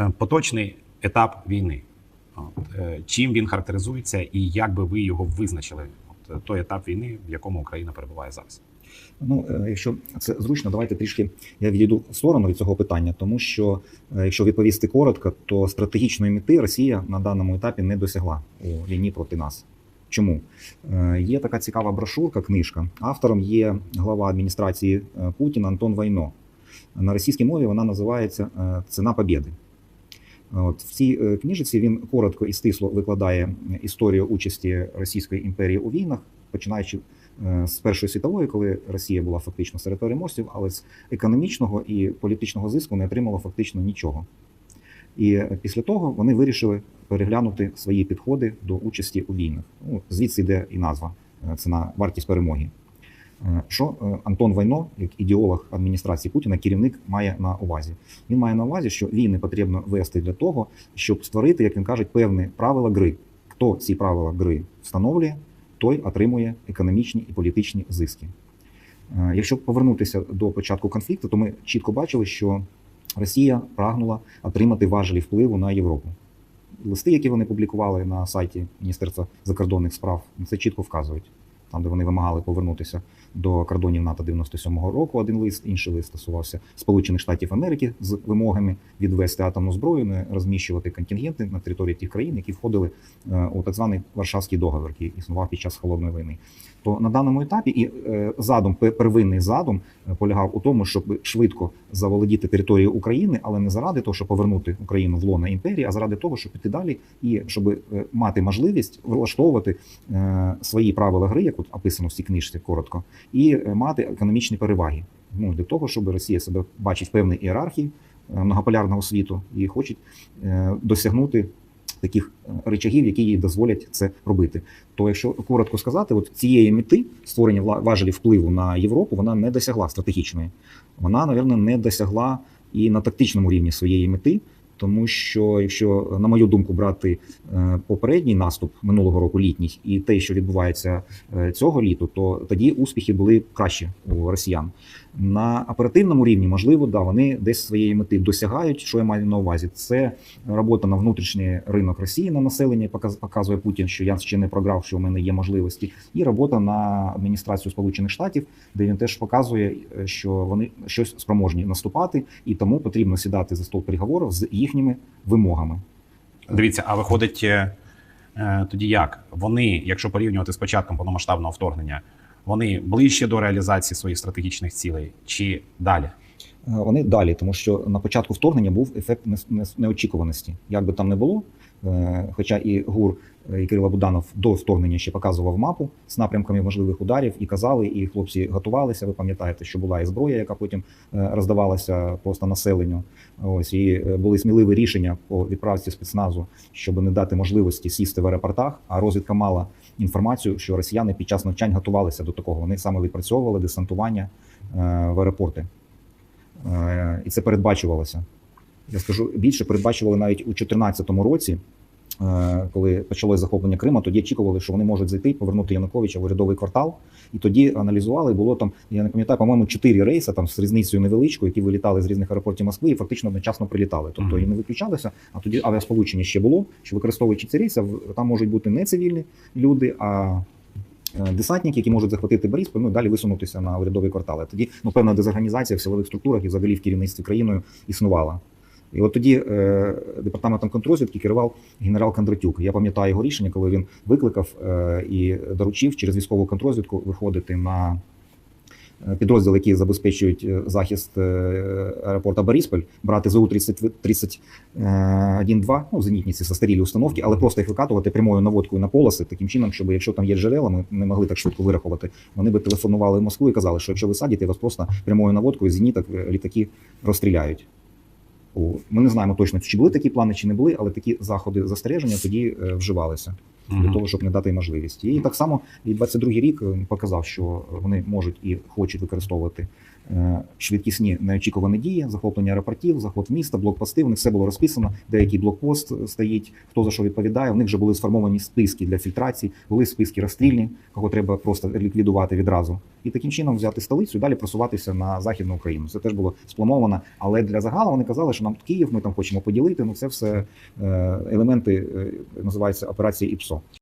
Е, Поточний етап війни. От, е, чим він характеризується і як би ви його визначили? От, е, той етап війни, в якому Україна перебуває зараз. Ну, якщо це зручно, давайте трішки я відійду в сторону від цього питання, тому що якщо відповісти коротко, то стратегічної мети Росія на даному етапі не досягла у війні проти нас. Чому є така цікава брошурка, книжка. Автором є глава адміністрації Путіна Антон Вайно. На російській мові вона називається Ціна Побєди. От в цій е, книжці він коротко і стисло викладає історію участі Російської імперії у війнах, починаючи е, з Першої світової, коли Росія була фактично серед переможців, але з економічного і політичного зиску не отримала фактично нічого. І е, після того вони вирішили переглянути свої підходи до участі у війнах. Ну, звідси йде і назва е, ціна вартість перемоги. Що е, Антон Вайно, як ідеолог адміністрації Путіна, керівник має на увазі? Він має на увазі, що війни потрібно вести для того, щоб створити, як він каже, певні правила гри. Хто ці правила гри встановлює, той отримує економічні і політичні зиски. Е, Якщо повернутися до початку конфлікту, то ми чітко бачили, що Росія прагнула отримати важелі впливу на Європу. Листи, які вони публікували на сайті Міністерства закордонних справ, це чітко вказують. Там, де вони вимагали повернутися до кордонів НАТО 97-го року, один лист, інший лист стосувався Сполучених Штатів Америки з вимогами відвести атомну зброю, не розміщувати контингенти на території тих країн, які входили е, у так званий Варшавський договір, який існував під час холодної війни. То на даному етапі і е, задум, первинний задум е, полягав у тому, щоб швидко заволодіти територією України, але не заради того, щоб повернути Україну в лоно імперії, а заради того, щоб піти далі і щоб мати можливість влаштовувати свої правила гри, як от описано в цій книжці коротко, і е, мати економічні переваги. Ну для того, щоб Росія себе бачить в певній ієрархії е, многополярного світу і хоче е, досягнути таких речагів, які їй дозволять це робити. То, якщо коротко сказати, от цієї мети створення важелів впливу на Європу, вона не досягла стратегічної. Вона, напевно, не досягла і на тактичному рівні своєї мети. Тому що, якщо на мою думку брати е, попередній наступ минулого року, літній, і те, що відбувається е, цього літу, то тоді успіхи були кращі у росіян. На оперативному рівні, можливо, да, вони десь своєї мети досягають. Що я маю на увазі? Це робота на внутрішній ринок Росії на населення, показ- показує Путін, що я ще не програв, що в мене є можливості, і робота на адміністрацію Сполучених Штатів, де він теж показує, е, що вони щось спроможні наступати, і тому потрібно сідати за стол переговорів з їхніми вимогами. Дивіться, а виходить е, е, тоді як? Вони, якщо порівнювати з початком повномасштабного вторгнення, вони ближче до реалізації своїх стратегічних цілей чи далі? Е, Вони далі, тому що на початку вторгнення був ефект неочікуваності. Як би там не було, е, хоча і ГУР е, і Кирило Буданов до вторгнення ще показував мапу з напрямками можливих ударів і казали, і хлопці готувалися. Ви пам'ятаєте, що була і зброя, яка потім роздавалася просто населенню. Ось і були сміливі рішення по відправці спецназу, щоб не дати можливості сісти в аеропортах. А розвідка мала інформацію, що росіяни під час навчань готувалися до такого. Вони саме відпрацьовували десантування в аеропорти. Е, і це передбачувалося. Я скажу більше, передбачували навіть у 2014 році, е, коли почалось захоплення Крима. Тоді очікували, що вони можуть зайти, повернути Януковича в урядовий квартал. І тоді аналізували. Було там, я не пам'ятаю, по-моєму, чотири рейси там з різницею невеличкою, які вилітали з різних аеропортів Москви і фактично одночасно прилітали. Тобто і не виключалися. А тоді авіасполучення ще було. Що використовуючи ці рейси, там можуть бути не цивільні люди, а десантники, які можуть захватити Борисполь, ну і далі висунутися на урядові квартали. Тоді ну певна дезорганізація в силових структурах і взагалі в керівництві країною існувала. І от тоді е, департаментом контрозвідки керував генерал Кондратюк. Я пам'ятаю його рішення, коли він викликав е, і доручив через військову контрозвідку виходити на е, підрозділ, які забезпечують е, захист е, аеропорта Борисполь, брати ЗУ 31-2, ну зенітні ці застарілі установки, але просто їх викатувати прямою наводкою на полоси, таким чином, щоб якщо там є джерела, ми не могли так швидко вирахувати. Вони би телефонували в Москву і казали, що якщо ви садите, вас просто прямою наводкою зеніток е, літаки розстріляють. Ми не знаємо точно, чи були такі плани, чи не були, але такі заходи застереження тоді е, вживалися для того, щоб не дати можливість. І так само і 22-й рік е, показав, що вони можуть і хочуть використовувати швидкісні неочікувані дії, захоплення аеропортів, заход міста, блокпости. У них все було розписано, де який блокпост стоїть, хто за що відповідає. У них вже були сформовані списки для фільтрації, були списки розстрільні, кого треба просто ліквідувати відразу. І таким чином взяти столицю і далі просуватися на західну Україну. Це теж було сплановано. Але для загалу вони казали, що нам Київ, ми там хочемо поділити. Ну це все е, елементи е, називаються операції ІПСО.